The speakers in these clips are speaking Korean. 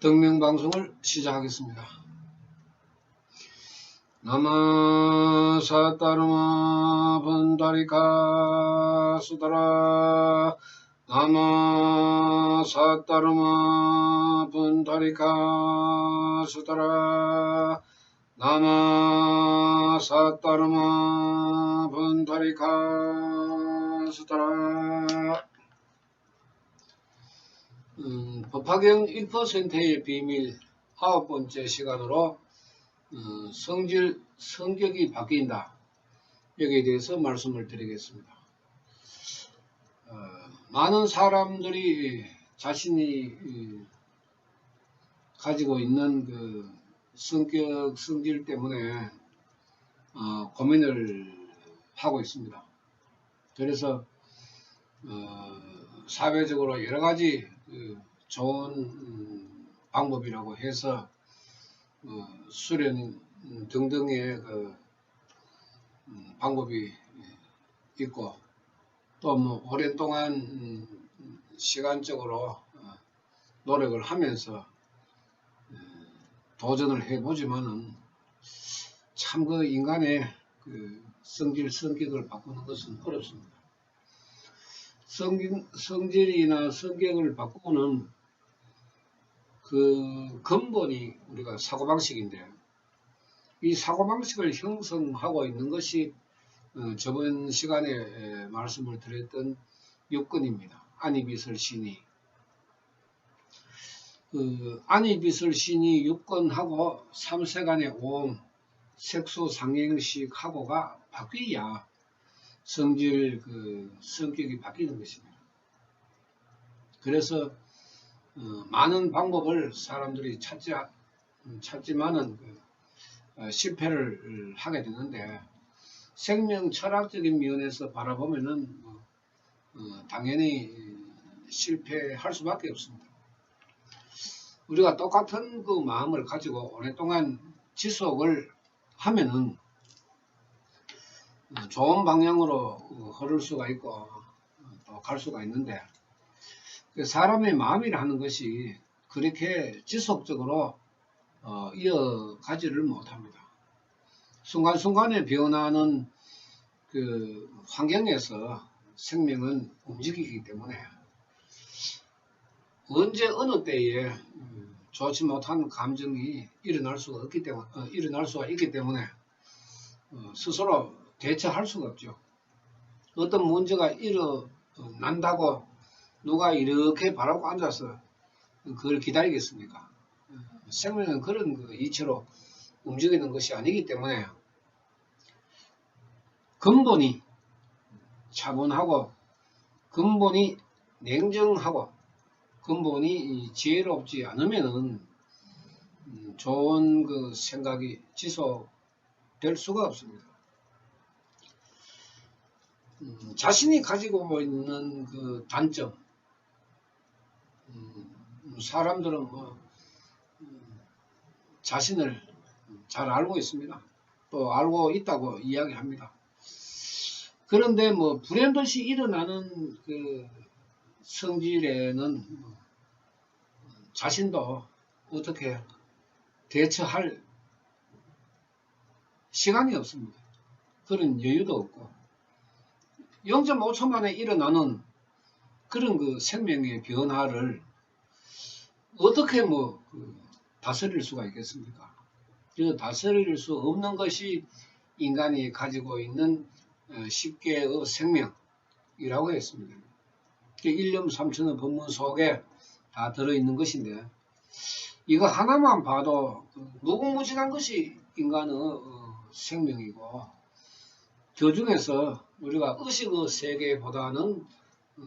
등명방송을 시작하겠습니다. 나마 사따르마 분다리카 수다라. 나마 사따르마 분다리카 수다라. 나마 사따르마 분다리카 수다라 음, 법화경 1%의 비밀 아홉 번째 시간으로 어, 성질, 성격이 바뀐다. 여기에 대해서 말씀을 드리겠습니다. 어, 많은 사람들이 자신이 이, 가지고 있는 그 성격, 성질 때문에 어, 고민을 하고 있습니다. 그래서 어, 사회적으로 여러 가지 그 좋은 음, 방법이라고 해서 어, 수련 등등의 그 음, 방법이 있고 또 뭐 오랫동안 음, 시간적으로 어, 노력을 하면서 어, 도전을 해보지만은 참 그 인간의 그 성질 성격을 바꾸는 것은 어렵습니다. 성질, 성질이나 성격을 바꾸는 그 근본이 우리가 사고방식인데 이 사고방식을 형성하고 있는 것이 어, 저번 시간에 에, 말씀을 드렸던 육근입니다. 안이비설 신이 그 안이비설 신이 육근하고 삼세간의 오음 색소 상행식하고가 바뀌어야 성질 그 성격이 바뀌는 것입니다. 그래서 어, 많은 방법을 사람들이 찾지 음, 찾지만은 그, 어, 실패를 하게 되는데 생명 철학적인 면에서 바라보면은 뭐, 어, 당연히 실패할 수밖에 없습니다. 우리가 똑같은 그 마음을 가지고 오랫동안 지속을 하면은 어, 좋은 방향으로 흐를 수가 있고 또 갈 수가 있는데 그 사람의 마음이라는 것이 그렇게 지속적으로 어, 이어가지를 못합니다. 순간순간에 변하는 그 환경에서 생명은 움직이기 때문에 언제 어느 때에 음, 좋지 못한 감정이 일어날 수가 없기 때문에 어, 일어날 수가 있기 때문에 어, 스스로 대처할 수가 없죠. 어떤 문제가 일어난다고 누가 이렇게 바라고 앉아서 그걸 기다리겠습니까? 생명은 그런 그 이치로 움직이는 것이 아니기 때문에 근본이 차분하고 근본이 냉정하고 근본이 지혜롭지 않으면은 음, 좋은 그 생각이 지속될 수가 없습니다. 음, 자신이 가지고 있는 그 단점, 음, 사람들은 뭐 음, 자신을 잘 알고 있습니다. 또 알고 있다고 이야기합니다. 그런데 뭐 불현듯이 일어나는 그 성질에는 뭐 자신도 어떻게 대처할 시간이 없습니다. 그런 여유도 없고 0.5초 만에 일어나는 그런 그 생명의 변화를 어떻게 뭐 그 다스릴 수가 있겠습니까? 그 다스릴 수 없는 것이 인간이 가지고 있는 10개의 어, 생명이라고 했습니다. 일념 삼천의 법문 속에 다 들어있는 것인데 이거 하나만 봐도 그 무궁무진한 것이 인간의 어, 생명이고 그 중에서 우리가 의식의 세계보다는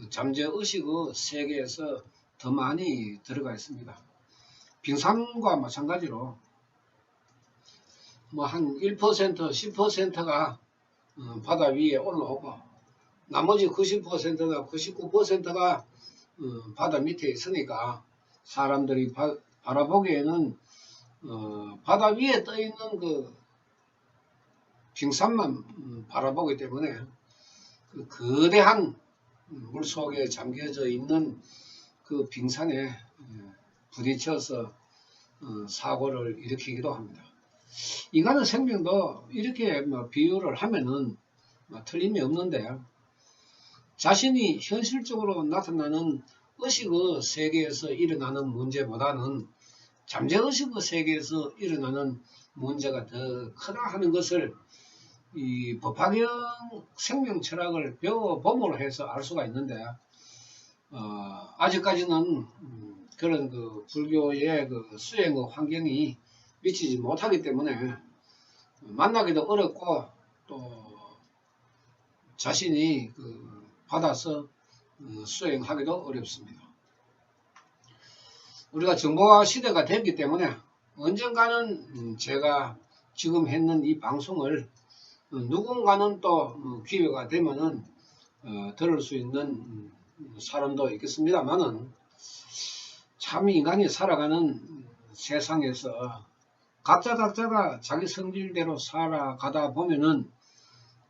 잠재 의식의 세계에서 더 많이 들어가 있습니다. 빙산과 마찬가지로 뭐 한 1% 10%가 어, 바다 위에 올라오고 나머지 90%나 99%가 어, 바다 밑에 있으니까 사람들이 바, 라보기에는 어, 바다 위에 떠 있는 그 빙산만 음, 바라보기 때문에 그 거대한 물 속에 잠겨져 있는 그 빙산에 예, 부딪혀서 어, 사고를 일으키기도 합니다. 인간의 생명도 이렇게 뭐 비유를 하면은 뭐 틀림이 없는데 자신이 현실적으로 나타나는 의식의 세계에서 일어나는 문제보다는 잠재의식의 세계에서 일어나는 문제가 더 크다 하는 것을 이 법화경 생명 철학을 배워봄으로 해서 알 수가 있는데 어, 아직까지는 음, 그런 그 불교의 그 수행의 환경이 미치지 못하기 때문에 만나기도 어렵고 또 자신이 그 받아서 어, 수행하기도 어렵습니다. 우리가 정보화 시대가 됐기 때문에 언젠가는 음, 제가 지금 했는 이 방송을 어, 누군가는 또 어, 기회가 되면은 들을 수 있는 음, 사람도 있겠습니다만은 참 인간이 살아가는 세상에서 각자 각자가 자기 성질대로 살아가다 보면은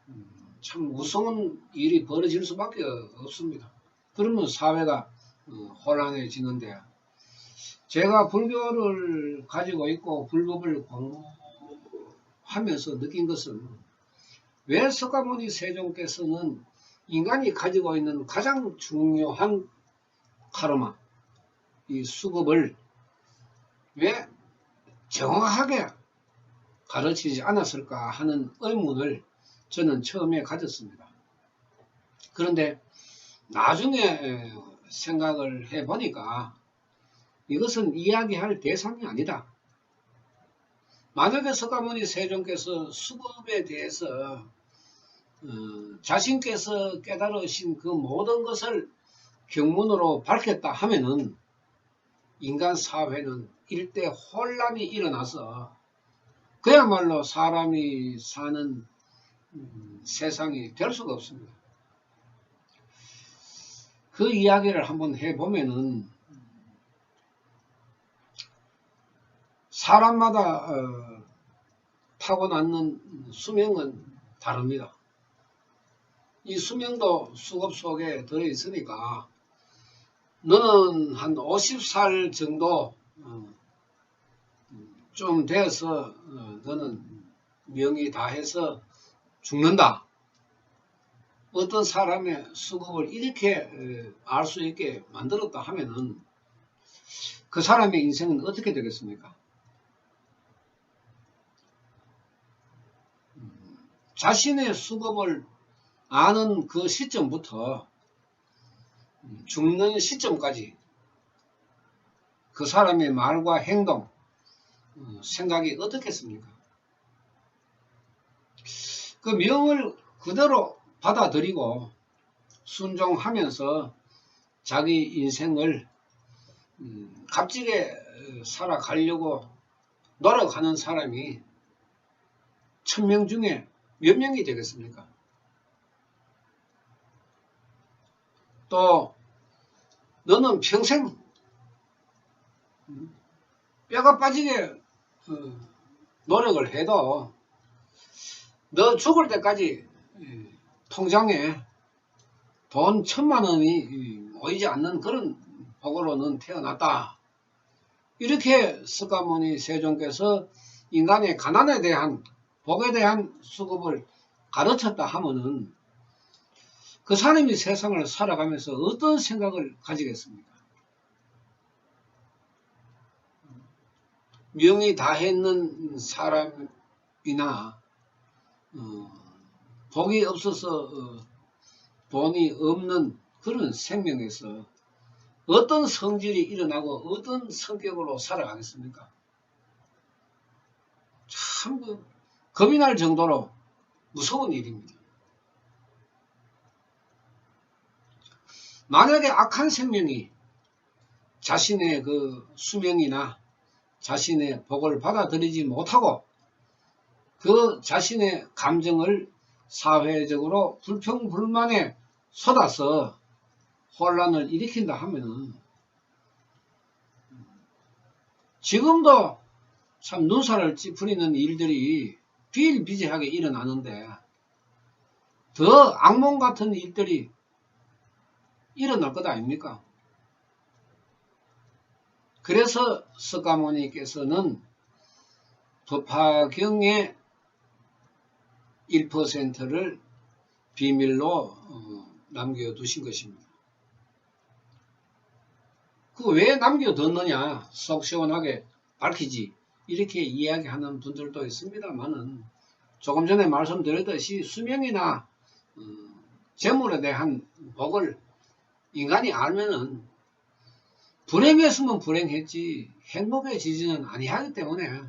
음, 참 무서운 일이 벌어질 수밖에 없습니다. 그러면 사회가 혼란해지는데 제가 불교를 가지고 있고 불법을 공부하면서 느낀 것은 왜 석가모니 세종께서는 인간이 가지고 있는 가장 중요한 카르마, 이 수급을 왜 정확하게 가르치지 않았을까 하는 의문을 저는 처음에 가졌습니다. 그런데 나중에 생각을 해보니까 이것은 이야기할 대상이 아니다. 만약에 석가모니 세종께서 수급에 대해서 어, 자신께서 깨달으신 그 모든 것을 경문으로 밝혔다 하면은 인간 사회는 일대 혼란이 일어나서 그야말로 사람이 사는 음, 세상이 될 수가 없습니다. 그 이야기를 한번 해보면은 사람마다 어, 타고났는 수명은 다릅니다. 이 수명도 수급 속에 들어있으니까 너는 한 50살 정도 어, 좀 되어서 어, 너는 명이 다 해서 죽는다. 어떤 사람의 수급을 이렇게 알 수 있게 만들었다 하면은 그 사람의 인생은 어떻게 되겠습니까? 자신의 수급을 아는 그 시점부터 죽는 시점까지 그 사람의 말과 행동, 어, 생각이 어떻겠습니까? 그 명을 그대로 받아들이고 순종하면서 자기 인생을 음, 값지게 어, 살아가려고 노력하는 사람이 천명 중에 몇 명이 되겠습니까? 또 너는 평생 뼈가 빠지게 어, 노력을 해도 너 죽을 때까지 통장에 돈 천만 원이 모이지 않는 그런 복으로는 태어났다. 이렇게 스가모니 세종께서 인간의 가난에 대한 복에 대한 수급을 가르쳤다 하면은 그 사람이 세상을 살아가면서 어떤 생각을 가지겠습니까? 명이 다 했는 사람이나 어, 복이 없어서 어, 돈이 없는 그런 생명에서 어떤 성질이 일어나고 어떤 성격으로 살아가겠습니까? 참 그, 겁이 날 정도로 무서운 일입니다. 만약에 악한 생명이 자신의 그 수명이나 자신의 복을 받아들이지 못하고 그 자신의 감정을 사회적으로 불평불만에 쏟아서 혼란을 일으킨다 하면은 지금도 참 눈살을 찌푸리는 일들이 비일비재하게 일어나는데 더 악몽 같은 일들이 일어날 것 아닙니까? 그래서 석가모니께서는 법화경의 1%를 비밀로 어, 남겨두신 것입니다. 그 왜 남겨뒀느냐 속 시원하게 밝히지 이렇게 이야기하는 분들도 있습니다만은 조금 전에 말씀드렸듯이 수명이나 어, 재물에 대한 복을 인간이 알면은 불행했으면 불행했지 행복해지지는 아니하기 때문에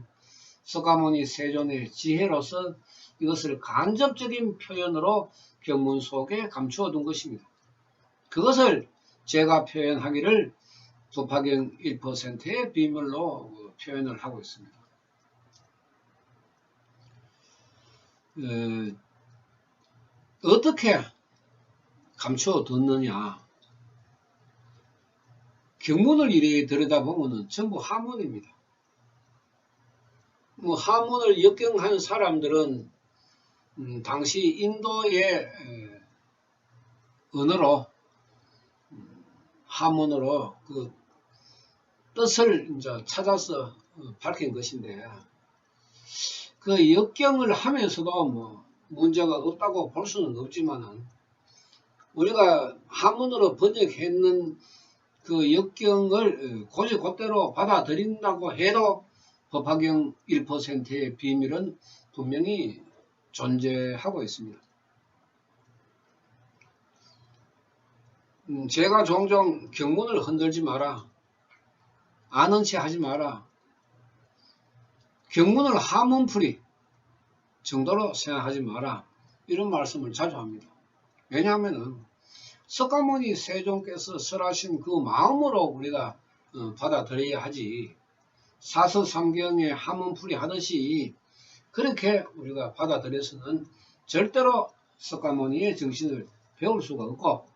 석가모니 세존의 지혜로서 이것을 간접적인 표현으로 경문 속에 감추어 둔 것입니다. 그것을 제가 표현하기를 부파경 1%의 비밀로 표현을 하고 있습니다. 어, 떻게 감추어 뒀느냐 경문을 이리 들여다보면 전부 하문입니다. 뭐 하문을 역경한 사람들은 음, 당시 인도의 언어로 음, 하문으로 그 뜻을 이제 찾아서 어, 밝힌 것인데 그 역경을 하면서도 뭐 문제가 없다고 볼 수는 없지만은 우리가 한문으로 번역했는 그 역경을 고지고대로 받아들인다고 해도 법화경 1%의 비밀은 분명히 존재하고 있습니다. 음, 제가 종종 경문을 흔들지 마라. 아는 체 하지 마라. 경문을 하문풀이 정도로 생각하지 마라. 이런 말씀을 자주 합니다. 왜냐하면 석가모니 세종께서 설하신 그 마음으로 우리가 어, 받아들여야 하지 사서삼경의 하문풀이 하듯이 그렇게 우리가 받아들여서는 절대로 석가모니의 정신을 배울 수가 없고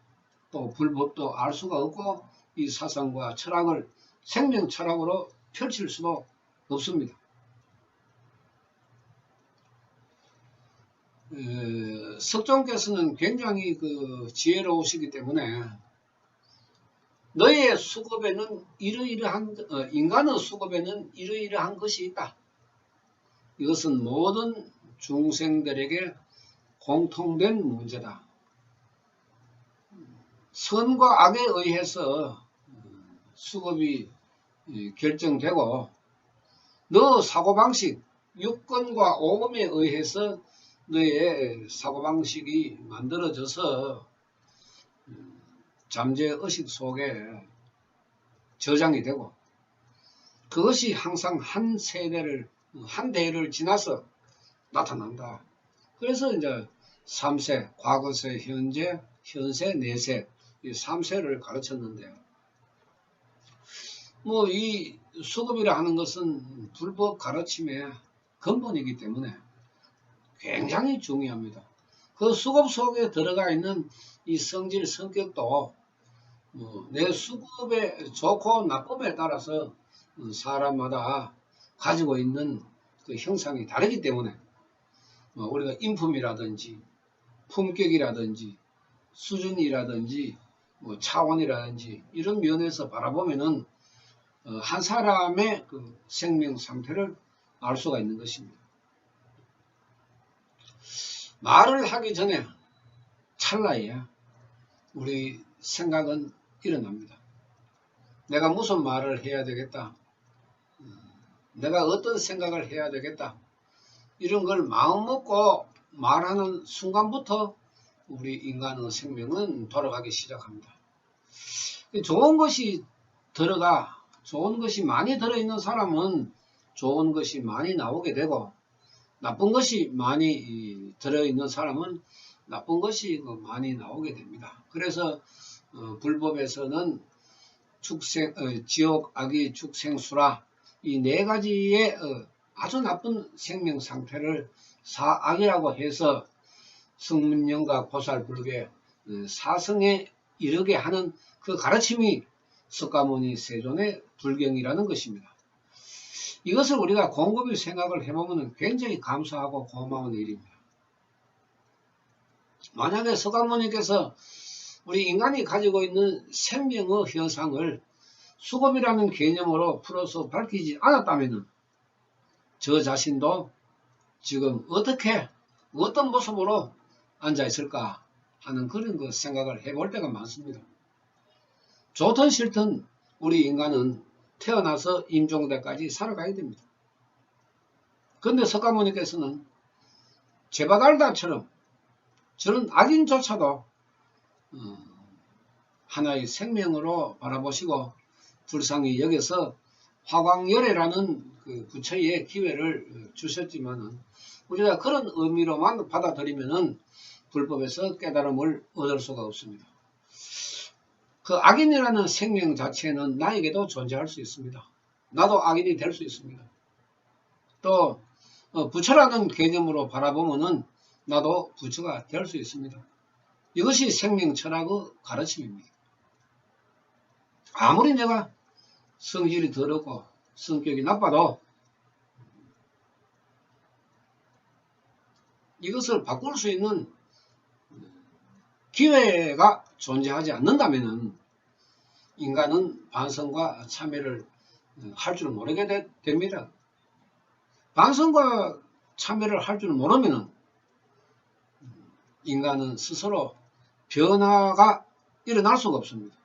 또 불법도 알 수가 없고 이 사상과 철학을 생명 철학으로 펼칠 수도 없습니다. 석종께서는 굉장히 그 지혜로우시기 때문에 너의 수급에는 이러이러한 어, 인간의 수급에는 이러이러한 것이 있다. 이것은 모든 중생들에게 공통된 문제다. 선과 악에 의해서 수급이 결정되고 너 사고방식, 육건과 오금에 의해서 너의 사고방식이 만들어져서 잠재 의식 속에 저장이 되고 그것이 항상 한 세대를 한 대를 지나서 나타난다. 그래서 이제 3세, 과거세, 현재, 현세, 내세 이 3세를 가르쳤는데요. 뭐 이 수급이라 하는 것은 불법 가르침의 근본이기 때문에 굉장히 중요합니다. 그 수급 속에 들어가 있는 이 성질 성격도 뭐 내 수급에 좋고 나쁨에 따라서 사람마다 가지고 있는 그 형상이 다르기 때문에 뭐 우리가 인품이라든지 품격이라든지 수준이라든지 뭐 차원이라든지 이런 면에서 바라보면은 어, 한 사람의 그 생명 상태를 알 수가 있는 것입니다. 말을 하기 전에 찰나에 우리 생각은 일어납니다. 내가 무슨 말을 해야 되겠다. 내가 어떤 생각을 해야 되겠다. 이런 걸 마음먹고 말하는 순간부터 우리 인간의 생명은 돌아가기 시작합니다. 좋은 것이 들어가, 좋은 것이 많이 들어있는 사람은 좋은 것이 많이 나오게 되고, 나쁜 것이 많이 들어있는 사람은 나쁜 것이 그 많이 나오게 됩니다. 그래서 어, 불법에서는 축생, 어, 지옥, 악이, 축생수라 이 네 가지의 어, 아주 나쁜 생명 상태를 사악이라고 해서 성문영과 보살불교 어, 사성에 이르게 하는 그 가르침이 석가모니 세존의 불경이라는 것입니다. 이것을 우리가 곰곰이 생각을 해보면 굉장히 감사하고 고마운 일입니다. 만약에 석가모니께서 우리 인간이 가지고 있는 생명의 현상을 수급이라는 개념으로 풀어서 밝히지 않았다면 저 자신도 지금 어떻게 어떤 모습으로 앉아 있을까 하는 그런 그 생각을 해볼 때가 많습니다. 좋든 싫든 우리 인간은 태어나서 임종대까지 살아가야 됩니다. 그런데 석가모니께서는 제바달다처럼 저는 악인조차도 어, 하나의 생명으로 바라보시고 불쌍히 여겨서 화광열애라는 그 부처의 기회를 주셨지만은 우리가 그런 의미로만 받아들이면은 불법에서 깨달음을 얻을 수가 없습니다. 그 악인이라는 생명 자체는 나에게도 존재할 수 있습니다. 나도 악인이 될 수 있습니다. 또 어, 부처라는 개념으로 바라보면은 나도 부처가 될 수 있습니다. 이것이 생명 철학의 가르침입니다. 아무리 내가 성질이 더럽고 성격이 나빠도 이것을 바꿀 수 있는 기회가 존재하지 않는다면 인간은 반성과 참여를 할 줄 모르게 되, 됩니다. 반성과 참여를 할 줄 모르면 인간은 스스로 변화가 일어날 수가 없습니다.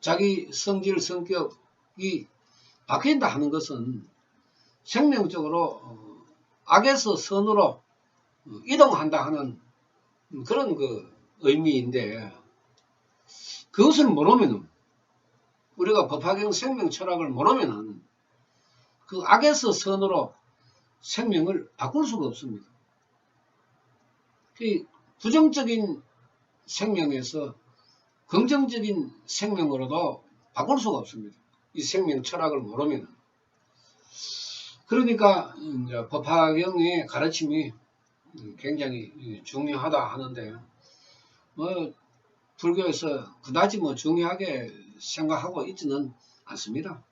자기 성질, 성격이 바뀐다 하는 것은 생명적으로 어, 악에서 선으로 어, 이동한다 하는 그런 그 의미인데 그것을 모르면 우리가 법화경 생명 철학을 모르면 그 악에서 선으로 생명을 바꿀 수가 없습니다. 그 부정적인 생명에서 긍정적인 생명으로도 바꿀 수가 없습니다. 이 생명 철학을 모르면. 그러니까 법화경의 가르침이 굉장히 중요하다 하는데 뭐 불교에서 그다지 뭐 중요하게 생각하고 있지는 않습니다.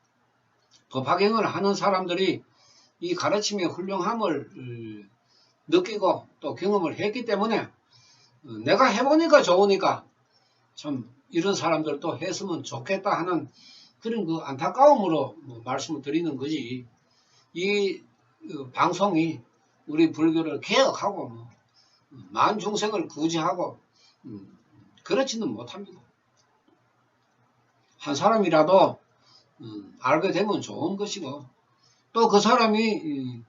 법화경을 하는 사람들이 이 가르침의 훌륭함을 느끼고 또 경험을 했기 때문에 내가 해보니까 좋으니까 참 이런 사람들도 했으면 좋겠다 하는 그런 그 안타까움으로 뭐 말씀을 드리는 거지. 이 어, 방송이 우리 불교를 개혁하고 뭐 만중생을 구제하고 음, 그렇지는 못합니다. 한 사람이라도 음, 알게 되면 좋은 것이고 또 그 사람이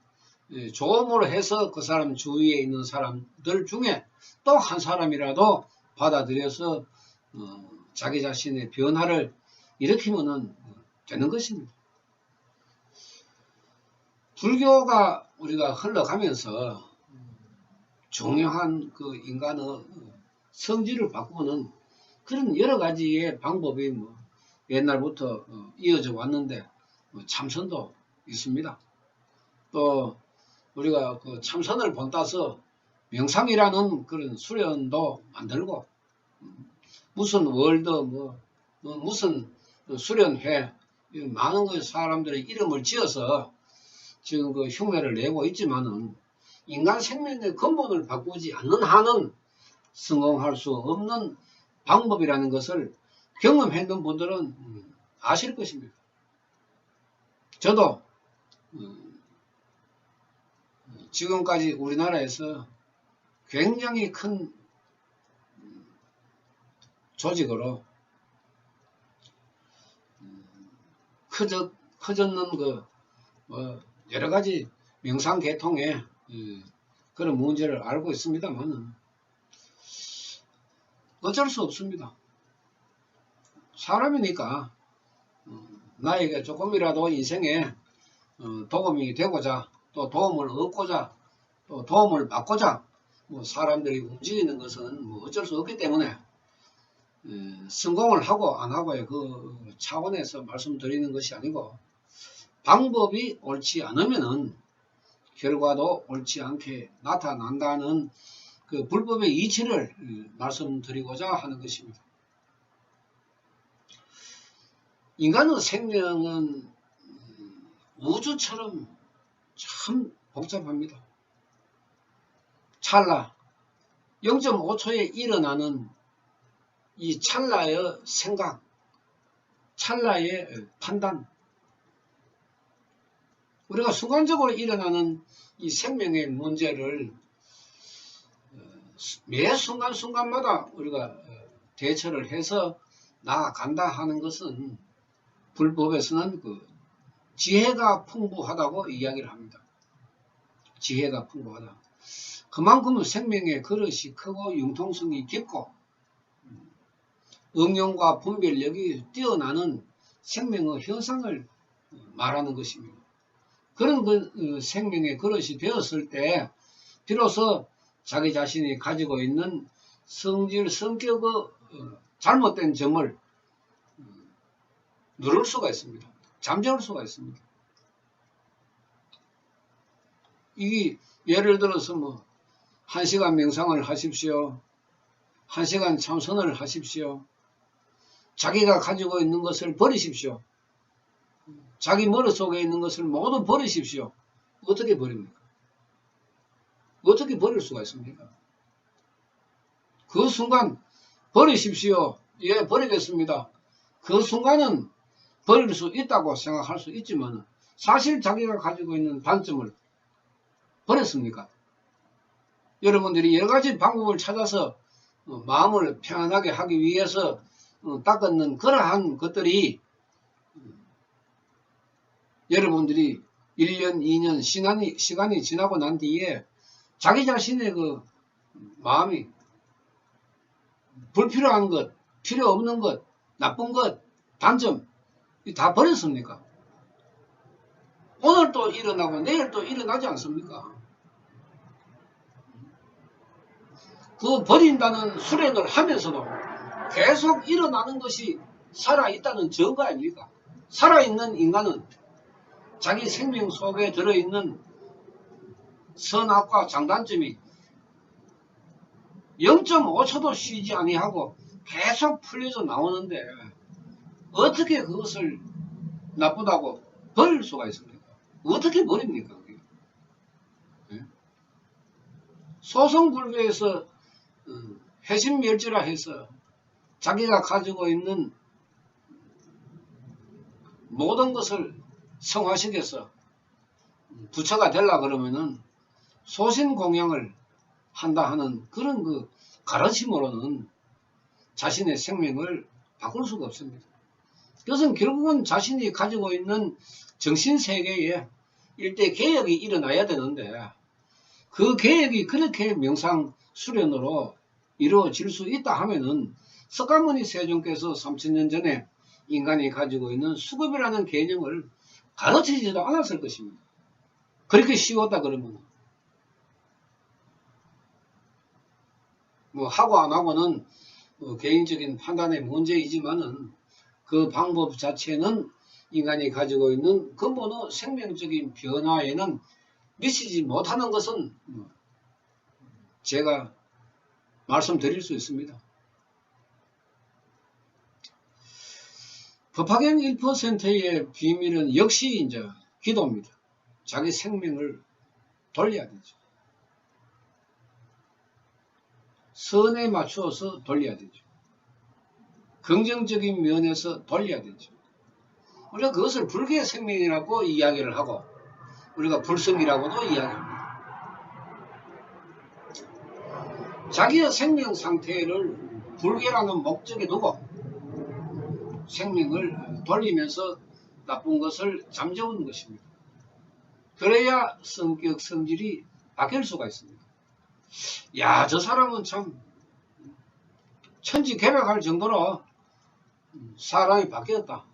조음으로 해서 그 사람 주위에 있는 사람들 중에 또 한 사람이라도 받아들여서 어, 자기 자신의 변화를 일으키면 되는 것입니다. 불교가 우리가 흘러가면서 중요한 그 인간의 성질을 바꾸는 그런 여러 가지의 방법이 뭐 옛날부터 어, 이어져 왔는데 뭐 참선도 있습니다. 또 우리가 그 참선을 본따서 명상이라는 그런 수련도 만들고 무슨 월드 뭐, 뭐 무슨 수련회 많은 그 사람들의 이름을 지어서 지금 그 흉내를 내고 있지만은 인간 생명의 근본을 바꾸지 않는 한은 성공할 수 없는 방법이라는 것을 경험했던 분들은 아실 것입니다. 저도 음, 지금까지 우리나라에서 굉장히 큰 조직으로 커졌, 커졌는 그, 뭐, 여러 가지 명상 계통의 그런 문제를 알고 있습니다만 어쩔 수 없습니다. 사람이니까 어, 나에게 조금이라도 인생에 어, 도움이 되고자 또 도움을 얻고자 또 도움을 받고자 뭐 사람들이 움직이는 것은 뭐 어쩔 수 없기 때문에 성공을 하고 안 하고의 그 차원에서 말씀드리는 것이 아니고 방법이 옳지 않으면은 결과도 옳지 않게 나타난다는 그 불법의 이치를 말씀드리고자 하는 것입니다. 인간의 생명은 우주처럼 참 복잡합니다. 찰나 0.5초에 일어나는 이 찰나의 생각 찰나의 판단. 우리가 순간적으로 일어나는 이 생명의 문제를 어, 매 순간순간마다 우리가 어, 대처를 해서 나아간다 하는 것은 불법에서는 그 지혜가 풍부하다고 이야기를 합니다. 지혜가 풍부하다. 그만큼 생명의 그릇이 크고 융통성이 깊고 응용과 분별력이 뛰어나는 생명의 현상을 말하는 것입니다. 그런 그 어, 생명의 그릇이 되었을 때 비로소 자기 자신이 가지고 있는 성질, 성격의 어, 잘못된 점을 어, 누를 수가 있습니다. 잠재울 수가 있습니다. 이게 예를 들어서 뭐, 한 시간 명상을 하십시오. 한 시간 참선을 하십시오. 자기가 가지고 있는 것을 버리십시오. 자기 머릿속에 있는 것을 모두 버리십시오. 어떻게 버립니까? 어떻게 버릴 수가 있습니까? 그 순간 버리십시오. 예, 버리겠습니다. 그 순간은 버릴 수 있다고 생각할 수 있지만 사실 자기가 가지고 있는 단점을 버렸습니까? 여러분들이 여러 가지 방법을 찾아서 어, 마음을 편안하게 하기 위해서 어, 닦았는 그러한 것들이 여러분들이 1년, 2년 시간이, 시간이 지나고 난 뒤에 자기 자신의 그 마음이 불필요한 것, 필요 없는 것, 나쁜 것, 단점 다 버렸습니까? 오늘 또 일어나고 내일 또 일어나지 않습니까? 그 버린다는 수련을 하면서도 계속 일어나는 것이 살아있다는 증거 아닙니까? 살아있는 인간은 자기 생명 속에 들어있는 선악과 장단점이 0.5초도 쉬지 아니하고 계속 풀려서 나오는데 어떻게 그것을 나쁘다고 버릴 수가 있습니까? 어떻게 버립니까? 네? 소송불교에서 회심멸지라 어, 해서 자기가 가지고 있는 모든 것을 성화시켜서 부처가 되려 그러면은 소신 공양을 한다 하는 그런 그 가르침으로는 자신의 생명을 바꿀 수가 없습니다. 그것은 결국은 자신이 가지고 있는 정신세계에 일대 개혁이 일어나야 되는데 그 개혁이 그렇게 명상 수련으로 이루어질 수 있다 하면은 석가모니 세종께서 3000년 전에 인간이 가지고 있는 수급이라는 개념을 가르치지도 않았을 것입니다. 그렇게 쉬웠다 그러면 뭐 하고 안 하고는 뭐 개인적인 판단의 문제이지만은 그 방법 자체는 인간이 가지고 있는 근본의 생명적인 변화에는 미치지 못하는 것은 뭐 제가 말씀드릴 수 있습니다. 법화경 1%의 비밀은 역시 이제 기도입니다. 자기 생명을 돌려야 되죠. 선에 맞추어서 돌려야 되죠. 긍정적인 면에서 돌려야 되죠. 우리가 그것을 불교의 생명이라고 이야기를 하고 우리가 불성이라고도 이야기합니다. 자기의 생명 상태를 불개라는 목적에 두고 생명을 돌리면서 나쁜 것을 잠재우는 것입니다. 그래야 성격, 성질이 바뀔 수가 있습니다. 야, 저 사람은 참 천지 개벽할 정도로 사람이 바뀌었다.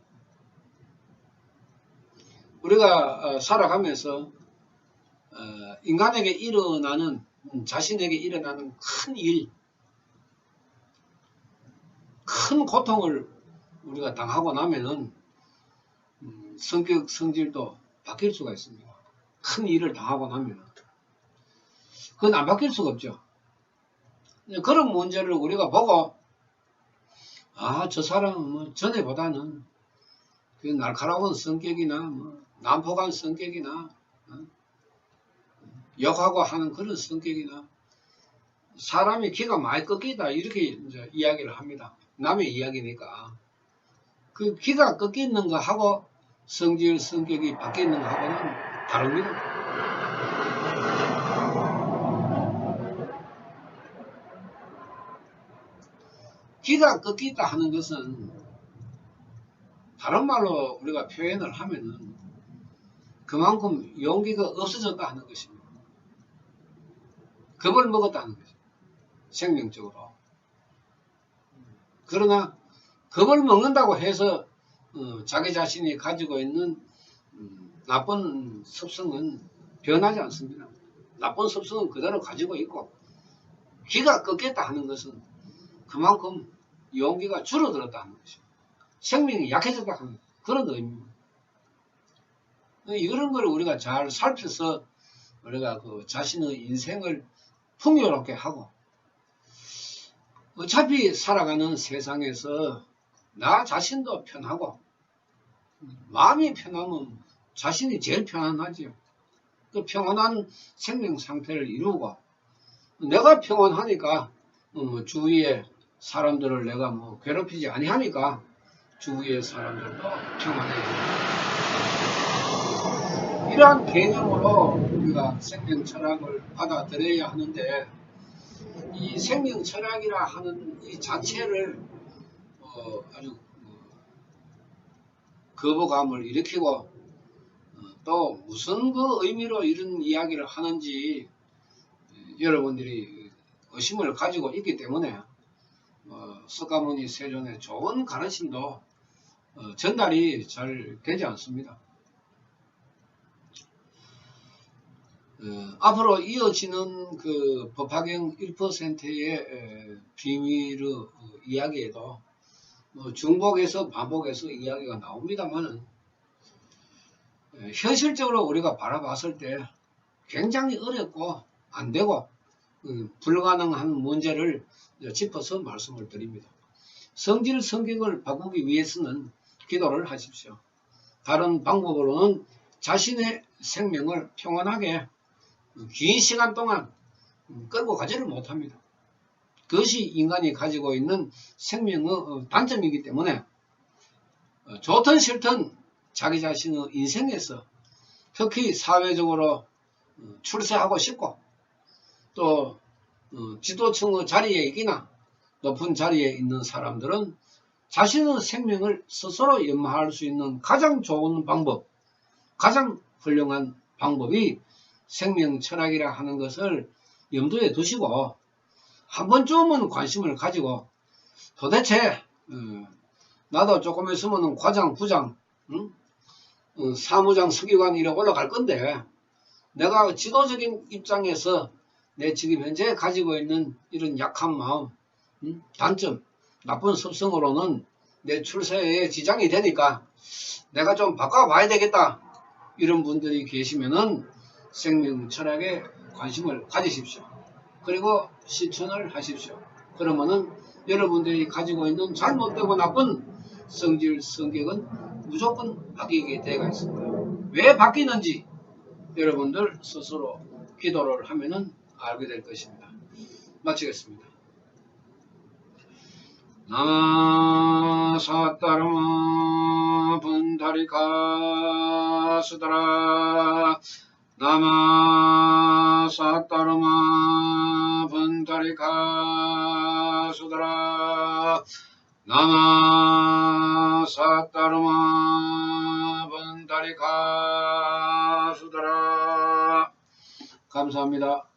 우리가 어, 살아가면서 어, 인간에게 일어나는 음, 자신에게 일어나는 큰 일, 큰 고통을 우리가 당하고 나면은 음, 성격, 성질도 바뀔 수가 있습니다. 큰 일을 당하고 나면 그건 안 바뀔 수가 없죠. 그런 문제를 우리가 보고 아, 저 사람은 뭐 전에보다는 그 날카로운 성격이나 뭐 난폭한 성격이나 어? 욕하고 하는 그런 성격이나 사람이 기가 많이 꺾이다 이렇게 이제 이야기를 합니다. 남의 이야기니까 그 기가 꺾여 있는 거하고 성질, 성격이 바뀌어 있는 거하고는 다릅니다. 기가 꺾이다 하는 것은 다른 말로 우리가 표현을 하면은 그만큼 용기가 없어졌다 하는 것입니다. 겁을 먹었다는 거죠. 생명적으로. 그러나 겁을 먹는다고 해서 어, 자기 자신이 가지고 있는 음, 나쁜 습성은 변하지 않습니다. 나쁜 습성은 그대로 가지고 있고 기가 꺾였다 하는 것은 그만큼 용기가 줄어들었다는 것이죠. 생명이 약해졌다 하는 그런 의미입니다. 이런 걸 우리가 잘 살펴서 우리가 그 자신의 인생을 풍요롭게 하고 어차피 살아가는 세상에서 나 자신도 편하고 마음이 편하면 자신이 제일 편안하지요. 그 평온한 생명 상태를 이루고 내가 평온하니까 어, 주위에 사람들을 내가 뭐 괴롭히지 아니하니까 주위의 사람들도 평안해집니다. 이러한 개념으로 우리가 생명 철학을 받아들여야 하는데 이 생명 철학이라 하는 이 자체를 어 아주 어 거부감을 일으키고 어또 무슨 그 의미로 이런 이야기를 하는지 여러분들이 의심을 가지고 있기 때문에 어, 석가모니 세존의 좋은 가르침도 어, 전달이 잘 되지 않습니다. 어, 앞으로 이어지는 그 법화경 1%의 비밀의 어, 이야기에도 뭐 중복에서 반복해서 이야기가 나옵니다만은 현실적으로 우리가 바라봤을 때 굉장히 어렵고 안 되고 그 불가능한 문제를 짚어서 말씀을 드립니다. 성질 성격을 바꾸기 위해서는 기도를 하십시오. 다른 방법으로는 자신의 생명을 평온하게 긴 시간 동안 끌고 가지를 못합니다. 그것이 인간이 가지고 있는 생명의 어, 단점이기 때문에 어, 좋든 싫든 자기 자신의 인생에서 특히 사회적으로 어, 출세하고 싶고 또 지도층의 자리에 있기나 높은 자리에 있는 사람들은 자신의 생명을 스스로 연마할 수 있는 가장 좋은 방법, 가장 훌륭한 방법이 생명 철학이라 하는 것을 염두에 두시고 한 번쯤은 관심을 가지고 도대체 어, 나도 조금 있으면 과장, 부장, 응? 어, 사무장, 서기관 이래 올라갈 건데 내가 지도적인 입장에서 내 지금 현재 가지고 있는 이런 약한 마음, 응? 단점, 나쁜 습성으로는 내 출세에 지장이 되니까 내가 좀 바꿔봐야 되겠다 이런 분들이 계시면은 생명 철학에 관심을 가지십시오. 그리고 실천을 하십시오. 그러면은 여러분들이 가지고 있는 잘못되고 나쁜 성질, 성격은 무조건 바뀌게 되어 있습니다. 왜 바뀌는지 여러분들 스스로 기도를 하면은 알게 될 것입니다. 마치겠습니다. 나사따르마 분다리카 수다라 나마 사따르마 분타리카 수드라 나마 사따르마 분타리카 수드라 감사합니다.